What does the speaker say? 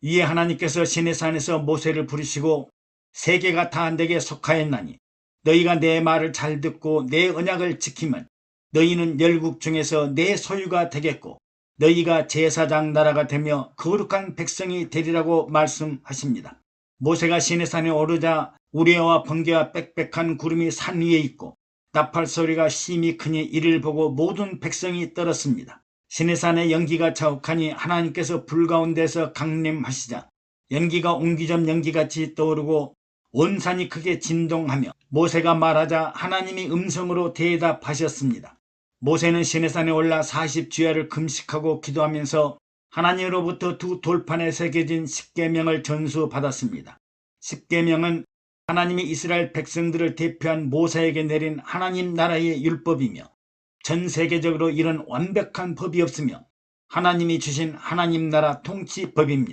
이에 하나님께서 시내산에서 모세를 부르시고 세계가 다 내게 속하였나니 너희가 내 말을 잘 듣고 내 언약을 지키면 너희는 열국 중에서 내 소유가 되겠고 너희가 제사장 나라가 되며 거룩한 백성이 되리라고 말씀하십니다. 모세가 시내산에 오르자 우레와 번개와 빽빽한 구름이 산 위에 있고 나팔 소리가 심히 크니 이를 보고 모든 백성이 떨었습니다. 시내산에 연기가 자욱하니 하나님께서 불 가운데서 강림하시자 연기가 옹기점 연기같이 떠오르고 온 산이 크게 진동하며 모세가 말하자 하나님이 음성으로 대답하셨습니다. 모세는 시내산에 올라 40주야를 금식하고 기도하면서 하나님으로부터 두 돌판에 새겨진 십계명을 전수받았습니다. 십계명은 하나님이 이스라엘 백성들을 대표한 모세에게 내린 하나님 나라의 율법이며 전 세계적으로 이런 완벽한 법이 없으며 하나님이 주신 하나님 나라 통치 법입니다.